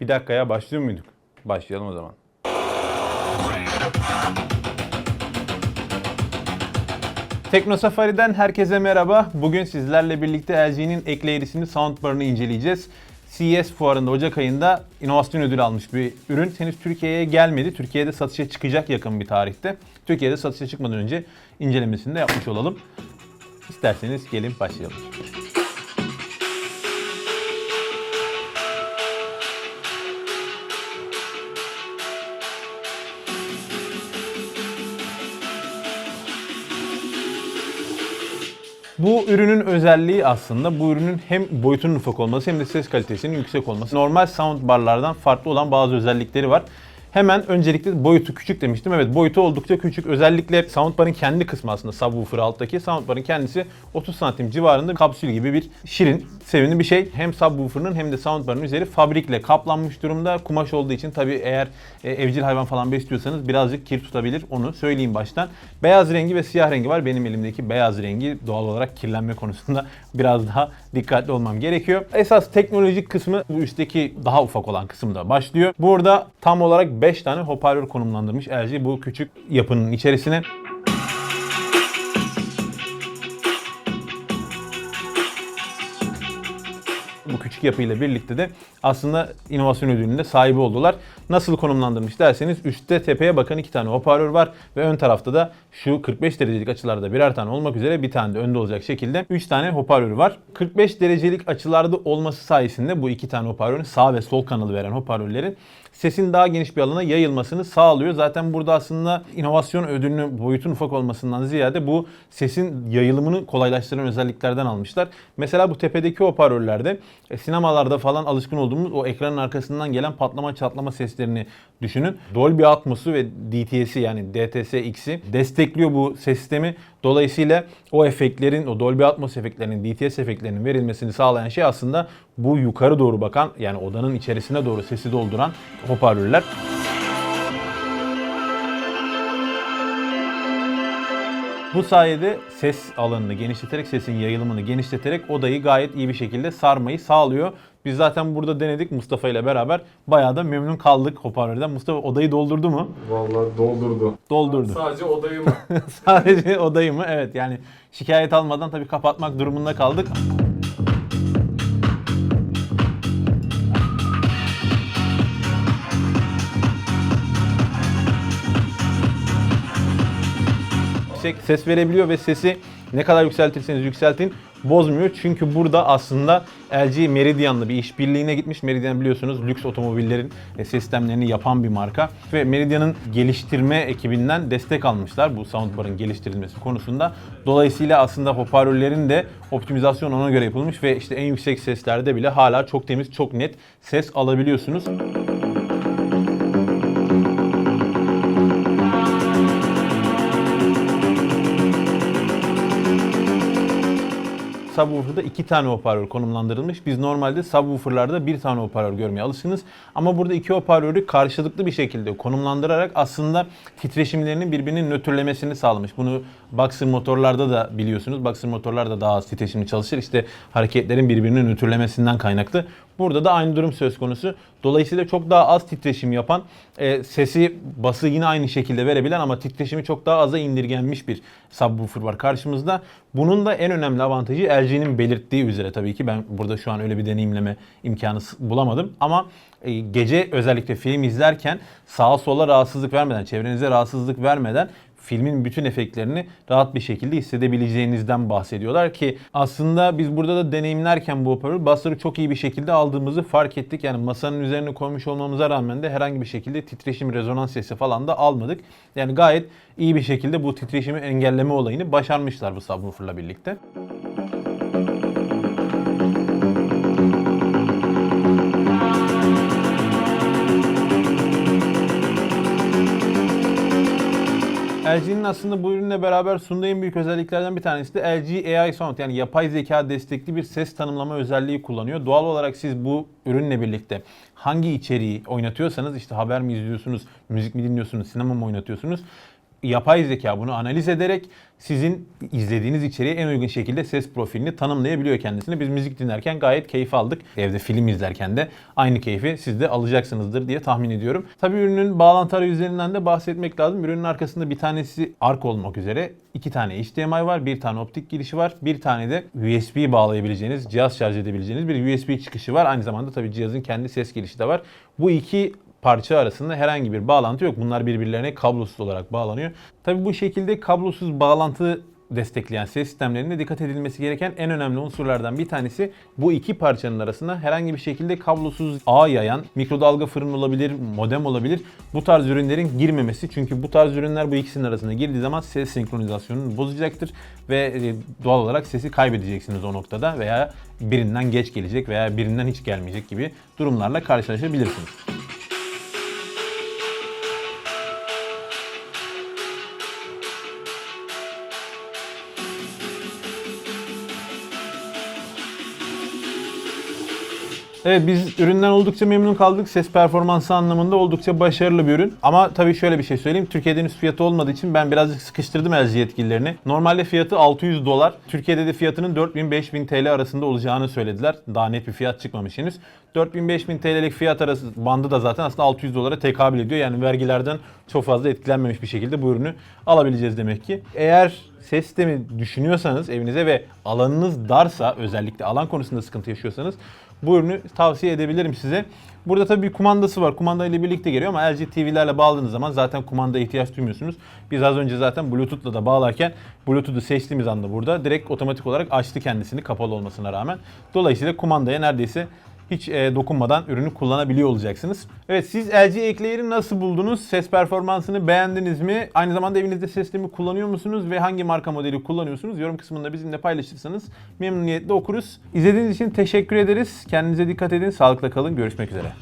Bir dakikaya başlıyor muyduk? Başlayalım o zaman. Tekno Safari'den herkese merhaba. Bugün sizlerle birlikte LG'nin ekleyicisini soundbar'ını inceleyeceğiz. CES fuarında Ocak ayında inovasyon ödülü almış bir ürün. Henüz Türkiye'ye gelmedi. Türkiye'de satışa çıkacak yakın bir tarihte. Türkiye'de satışa çıkmadan önce incelemesini de yapmış olalım. İsterseniz gelin başlayalım. Bu ürünün özelliği aslında bu ürünün hem boyutunun ufak olması hem de ses kalitesinin yüksek olması. Normal soundbarlardan farklı olan bazı özellikleri var. Hemen öncelikle boyutu küçük demiştim. Evet boyutu oldukça küçük. Özellikle soundbar'ın kendi kısmı aslında subwoofer alttaki. Soundbar'ın kendisi 30 santim civarında kapsül gibi bir şirin, sevimli bir şey. Hem subwoofer'ın hem de soundbar'ın üzeri fabrikle kaplanmış durumda. Kumaş olduğu için tabii eğer e, evcil hayvan falan besliyorsanız birazcık kir tutabilir. Onu söyleyeyim baştan. Beyaz rengi ve siyah rengi var. Benim elimdeki beyaz rengi doğal olarak kirlenme konusunda biraz daha dikkatli olmam gerekiyor. Esas teknolojik kısmı bu üstteki daha ufak olan kısımda başlıyor. Burada tam olarak 5 tane hoparlör konumlandırmış LG bu küçük yapının içerisine. Bu küçük yapıyla birlikte de aslında inovasyon ödülünde sahibi oldular. Nasıl konumlandırmış derseniz üstte tepeye bakan iki tane hoparlör var ve ön tarafta da şu 45 derecelik açılarda birer tane olmak üzere bir tane de önde olacak şekilde 3 tane hoparlörü var. 45 derecelik açılarda olması sayesinde bu iki tane hoparlörün sağ ve sol kanalı veren hoparlörlerin sesin daha geniş bir alana yayılmasını sağlıyor. Zaten burada aslında inovasyon ödülünü boyutun ufak olmasından ziyade bu sesin yayılımını kolaylaştıran özelliklerden almışlar. Mesela bu tepedeki hoparlörlerde e, sinemalarda falan alışkın olduğumuz o ekranın arkasından gelen patlama çatlama seslerini düşünün. Dolby Atmos'u ve DTS'i yani DTS-X'i destekliyor bu ses sistemi. Dolayısıyla o efektlerin, o Dolby Atmos efektlerinin, DTS efektlerinin verilmesini sağlayan şey aslında bu yukarı doğru bakan yani odanın içerisine doğru sesi dolduran hoparlörler. Bu sayede ses alanını genişleterek, sesin yayılımını genişleterek odayı gayet iyi bir şekilde sarmayı sağlıyor. Biz zaten burada denedik Mustafa ile beraber. Bayağı da memnun kaldık hoparlörden. Mustafa odayı doldurdu mu? Vallahi doldurdu. Doldurdu. Sadece odayı mı? Sadece odayı mı? Evet yani şikayet almadan tabii kapatmak durumunda kaldık. Yüksek ses verebiliyor ve sesi ne kadar yükseltirseniz yükseltin bozmuyor. Çünkü burada aslında LG Meridian'la bir işbirliğine gitmiş. Meridian biliyorsunuz lüks otomobillerin e, sistemlerini yapan bir marka. Ve Meridian'ın geliştirme ekibinden destek almışlar bu soundbar'ın geliştirilmesi konusunda. Dolayısıyla aslında hoparlörlerin de optimizasyon ona göre yapılmış ve işte en yüksek seslerde bile hala çok temiz, çok net ses alabiliyorsunuz. Subwoofer'da iki tane hoparlör konumlandırılmış. Biz normalde subwoofer'larda bir tane hoparlör görmeye alışkınız. Ama burada iki hoparlörü karşılıklı bir şekilde konumlandırarak aslında titreşimlerinin birbirini nötrlemesini sağlamış. Bunu Boxer motorlarda da biliyorsunuz. Boxer motorlar da daha az titreşimli çalışır. İşte hareketlerin birbirini nötrlemesinden kaynaklı. Burada da aynı durum söz konusu. Dolayısıyla çok daha az titreşim yapan, e, sesi, bası yine aynı şekilde verebilen ama titreşimi çok daha aza indirgenmiş bir subwoofer var karşımızda. Bunun da en önemli avantajı LG'nin belirttiği üzere tabii ki ben burada şu an öyle bir deneyimleme imkanı bulamadım ama e, gece özellikle film izlerken sağa sola rahatsızlık vermeden, çevrenize rahatsızlık vermeden filmin bütün efektlerini rahat bir şekilde hissedebileceğinizden bahsediyorlar ki aslında biz burada da deneyimlerken bu hoparlör basları çok iyi bir şekilde aldığımızı fark ettik. Yani masanın üzerine koymuş olmamıza rağmen de herhangi bir şekilde titreşim, rezonans sesi falan da almadık. Yani gayet iyi bir şekilde bu titreşimi engelleme olayını başarmışlar bu subwoofer'la birlikte. LG'nin aslında bu ürünle beraber sunduğu en büyük özelliklerden bir tanesi de LG AI Sound yani yapay zeka destekli bir ses tanımlama özelliği kullanıyor. Doğal olarak siz bu ürünle birlikte hangi içeriği oynatıyorsanız işte haber mi izliyorsunuz, müzik mi dinliyorsunuz, sinema mı oynatıyorsunuz yapay zeka bunu analiz ederek sizin izlediğiniz içeriğe en uygun şekilde ses profilini tanımlayabiliyor kendisini. Biz müzik dinlerken gayet keyif aldık. Evde film izlerken de aynı keyfi siz de alacaksınızdır diye tahmin ediyorum. Tabii ürünün bağlantı arayüzlerinden de bahsetmek lazım. Ürünün arkasında bir tanesi ARC olmak üzere iki tane HDMI var, bir tane optik girişi var, bir tane de USB bağlayabileceğiniz, cihaz şarj edebileceğiniz bir USB çıkışı var. Aynı zamanda tabii cihazın kendi ses girişi de var. Bu iki parça arasında herhangi bir bağlantı yok. Bunlar birbirlerine kablosuz olarak bağlanıyor. Tabii bu şekilde kablosuz bağlantı destekleyen ses sistemlerinde dikkat edilmesi gereken en önemli unsurlardan bir tanesi bu iki parçanın arasında herhangi bir şekilde kablosuz ağ yayan mikrodalga fırın olabilir, modem olabilir. Bu tarz ürünlerin girmemesi. Çünkü bu tarz ürünler bu ikisinin arasında girdiği zaman ses senkronizasyonunu bozacaktır ve e, doğal olarak sesi kaybedeceksiniz o noktada veya birinden geç gelecek veya birinden hiç gelmeyecek gibi durumlarla karşılaşabilirsiniz. Evet biz üründen oldukça memnun kaldık. Ses performansı anlamında oldukça başarılı bir ürün. Ama tabii şöyle bir şey söyleyeyim. Türkiye'de henüz fiyatı olmadığı için ben birazcık sıkıştırdım LG yetkililerini. Normalde fiyatı 600 dolar. Türkiye'de de fiyatının 4000-5000 TL arasında olacağını söylediler. Daha net bir fiyat çıkmamış henüz. 4000-5000 TL'lik fiyat arası bandı da zaten aslında 600 dolara tekabül ediyor. Yani vergilerden çok fazla etkilenmemiş bir şekilde bu ürünü alabileceğiz demek ki. Eğer ses sistemi düşünüyorsanız evinize ve alanınız darsa özellikle alan konusunda sıkıntı yaşıyorsanız bu ürünü tavsiye edebilirim size. Burada tabii bir kumandası var. Kumanda ile birlikte geliyor ama LG TV'lerle bağladığınız zaman zaten kumandaya ihtiyaç duymuyorsunuz. Biz az önce zaten Bluetooth'la da bağlarken Bluetooth'u seçtiğimiz anda burada direkt otomatik olarak açtı kendisini kapalı olmasına rağmen. Dolayısıyla kumandaya neredeyse hiç e, dokunmadan ürünü kullanabiliyor olacaksınız. Evet siz LG Eclair'i nasıl buldunuz? Ses performansını beğendiniz mi? Aynı zamanda evinizde ses sistemi kullanıyor musunuz ve hangi marka modeli kullanıyorsunuz? Yorum kısmında bizimle paylaşırsanız memnuniyetle okuruz. İzlediğiniz için teşekkür ederiz. Kendinize dikkat edin. Sağlıkla kalın. Görüşmek üzere.